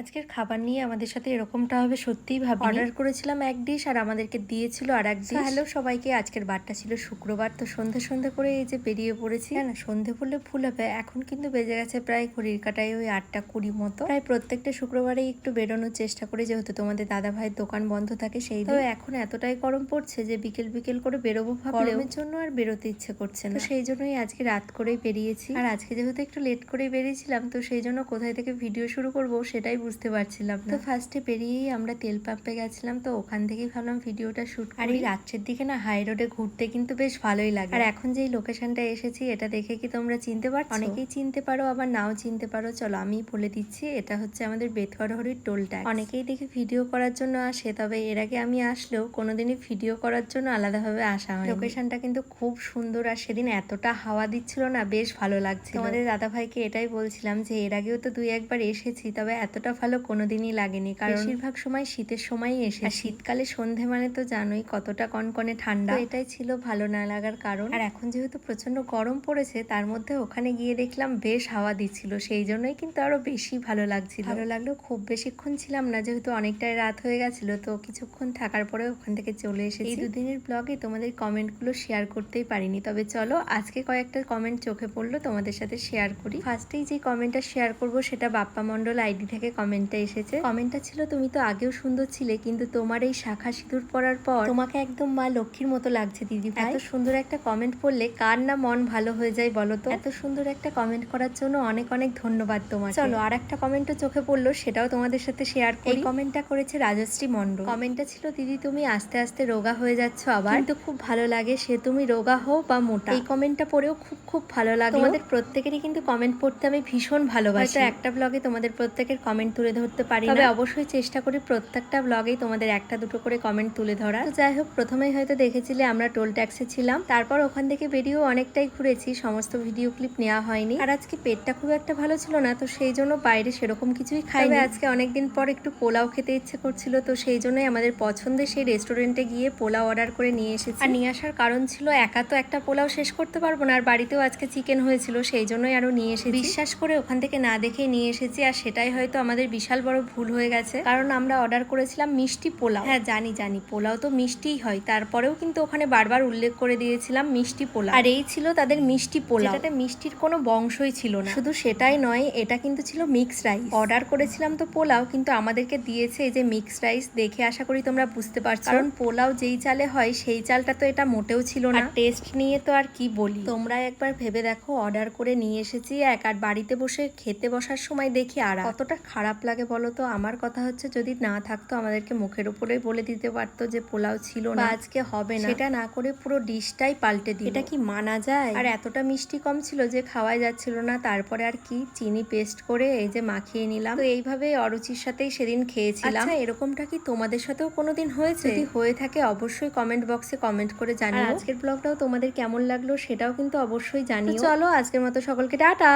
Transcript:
আজকের খাবার নিয়ে আমাদের সাথে এরকমটা হবে সত্যিই ভাবি অর্ডার করেছিলাম এক ডিশ আর আমাদেরকে দিয়েছিল আর এক ডিশ হ্যালো সবাইকে আজকের বারটা ছিল শুক্রবার তো সন্ধে সন্ধে করে এই যে বেরিয়ে পড়েছি। না সন্ধে পড়লে ভুল হবে এখন কিন্তু বেজে গেছে প্রায় ঘড়ির কাটায় ওই আটটা কুড়ি মতো। প্রায় প্রত্যেকটা শুক্রবারেই একটু বেরোনোর চেষ্টা করি যেহেতু তোমাদের দাদা ভাইয়ের দোকান বন্ধ থাকে সেই তো এখন এতটাই গরম পড়ছে যে বিকেল বিকেল করে বেরোবো গরমের জন্য আর বেরোতে ইচ্ছে করছে না। সেই জন্যই আজকে রাত করেই বেরিয়েছি। আর আজকে যেহেতু একটু লেট করে বেরিয়েছিলাম তো সেই জন্য কোথায় থেকে ভিডিও শুরু করব সেটাই বুঝতে পারছিলাম তো ফার্স্টে বেরিয়েই আমরা তেল পাম্পে গেছিলাম তো ওখান থেকেই ভাবলাম ভিডিওটা শুট আর এই রাত্রের দিকে না হাই রোডে ঘুরতে কিন্তু বেশ ভালোই লাগে। আর এখন যেই লোকেশনটা এসেছি এটা দেখে কি তোমরা চিনতে পারছ? অনেকেই চিনতে পারো আবার নাও চিনতে পারো। চলো আমি বলে দিচ্ছি এটা হচ্ছে আমাদের বেথুয়ারহরির টোল ট্যাক্স অনেকেই দেখে ভিডিও করার জন্য আসে তবে এর আগে আমি আসলেও কোনোদিনই ভিডিও করার জন্য আলাদাভাবে আসা হয় লোকেশনটা কিন্তু খুব সুন্দর আর সেদিন এতটা হাওয়া দিচ্ছিল না বেশ ভালো লাগছে তোমাদের দাদা ভাইকে এটাই বলছিলাম যে এর আগেও তো দুই একবার এসেছি তবে এতটা ভালো কোনোদিনই লাগেনি। কারণ বেশিরভাগ সময় শীতের সময়ই এসে আর শীতকালে সন্ধে মানে তো জানোই কতটা কনকনে ঠান্ডা। এটাই ছিল ভালো না লাগার কারণ। আর এখন যেহেতু প্রচণ্ড গরম পড়েছে তার মধ্যে ওখানে গিয়ে দেখলাম বেশ হাওয়া দিচ্ছিল। সেই জন্যই কিন্তু আরও বেশি ভালো লাগছিল। ভালো লাগল খুব বেশিক্ষণ ছিলাম না যেহেতু অনেকটাই রাত হয়ে গেছিল তো কিছুক্ষণ থাকার পরে ওখান থেকে চলে এসেছি। এই দুদিনের ব্লগে তোমাদের কমেন্টগুলো শেয়ার করতেই পারিনি। তবে চলো আজকে কয়েকটা কমেন্ট চোখে পড়ল তোমাদের সাথে শেয়ার করি। ফার্স্টেই যে কমেন্টটা শেয়ার করব সেটা বাপ্পা মন্ডল আইডি থেকে কমেন্টটা এসেছে। কমেন্টটা ছিল তুমি তো আগেও সুন্দর ছিলে কিন্তু তোমার এই শাখা সিঁদুর পরার পর তোমাকে একদম মা লক্ষ্মীর মতো লাগছে দিদি এত সুন্দর একটা কমেন্ট পড়লে কার না মন ভালো হয়ে যায় বলো তো? এত সুন্দর একটা কমেন্ট করার জন্য অনেক অনেক ধন্যবাদ তোমার চলো আর একটা কমেন্টও চোখে পড়ল সেটাও তোমাদের সাথে শেয়ার করি। কমেন্টটা করেছে রাজশ্রী মন্ডল কমেন্টটা ছিল দিদি তুমি আস্তে আস্তে রোগা হয়ে যাচ্ছ আবার। কিন্তু খুব ভালো লাগে সে তুমি রোগা হও বা মোটা। এই কমেন্টটা পড়েও খুব খুব ভালো লাগে তোমাদের প্রত্যেকেরই কিন্তু কমেন্ট পড়তে আমি ভীষণ ভালোবাসি। একটা ব্লগে তোমাদের প্রত্যেকের কমেন্ট তুলে ধরতে পারি তবে অবশ্যই চেষ্টা করি প্রত্যেকটা ব্লগেই তোমাদের একটা দুটো করে কমেন্ট তুলে ধরা যাই হোক প্রথমেই হয়তো দেখেছিলে আমরা টোল ট্যাক্সে ছিলাম। তারপর ওখান থেকে বেরিয়েও অনেকটাই ঘুরেছি সমস্ত ভিডিও ক্লিপ নেওয়া হয়নি। আর আজকে পেটটা খুব একটা ভালো ছিল না তো সেই জন্য বাইরে সেরকম কিছুই খাইনি। আজকে অনেকদিন পর একটু পোলাও খেতে ইচ্ছে করছিল তো সেই জন্যই আমাদের পছন্দের সেই রেস্টুরেন্টে গিয়ে পোলাও অর্ডার করে নিয়ে এসেছি। আর নিয়ে আসার কারণ ছিল একা তো একটা পোলাও শেষ করতে পারব না আর বাড়িতেও আজকে চিকেন হয়েছিল সেই জন্যই আরও নিয়ে এসেছি। বিশ্বাস করে ওখান থেকে না দেখে নিয়ে এসেছি আর সেটাই হয়তো আমাদের বিশাল বড় ভুল হয়ে গেছে। কারণ আমরা অর্ডার করেছিলাম মিষ্টি পোলাও। হ্যাঁ জানি জানি। পোলাও তো মিষ্টিই হয়। তারপরেও কিন্তু ওখানে বারবার উল্লেখ করে দিয়েছিলাম মিষ্টি পোলাও। আর এই ছিল তাদের মিষ্টি পোলাও। যেটাতে মিষ্টির কোনো বংশই ছিল না। শুধু সেটাই নয়, এটা কিন্তু ছিল মিক্স রাইস অর্ডার করেছিলাম তো পোলাও, কিন্তু আমাদেরকে দিয়েছে এই যে মিক্স রাইস দেখে আশা করি তোমরা বুঝতে পারছ। কারণ পোলাও যেই চালে হয়, সেই চালটা তো এটা মোটেও ছিল না। টেস্ট নিয়ে তো আর কি বলি? তোমরা একবার ভেবে দেখো অর্ডার করে নিয়ে এসেছি এক। আর বাড়িতে বসে খেতে বসার সময় দেখি আর কতটা খারাপ লাগে বলো তো? আমার কথা হচ্ছে যদি না থাকতো আমাদেরকে মুখের উপরে বলে দিতে পারতো যে পোলাও ছিল না। আজকে হবে না। সেটা না করে পুরো ডিশটাই পাল্টে দিই এটা কি মানা যায়? আর এতটা মিষ্টি কম ছিল যে খাওয়াই যাচ্ছিল না। তারপরে আর কি চিনি পেস্ট করে এই যে মাখিয়ে নিলাম। তো এইভাবে অরুচির সাথেই সেদিন খেয়েছিলাম। আচ্ছা এরকমটা কি তোমাদের সাথেও কোনোদিন হয়েছে? যদি হয়ে থাকে অবশ্যই কমেন্ট বক্সে কমেন্ট করে জানিও। আজকের ব্লগটাও তোমাদের কেমন লাগল সেটাও কিন্তু অবশ্যই জানিও। চলো আজকের মতো সকলকে টাটা!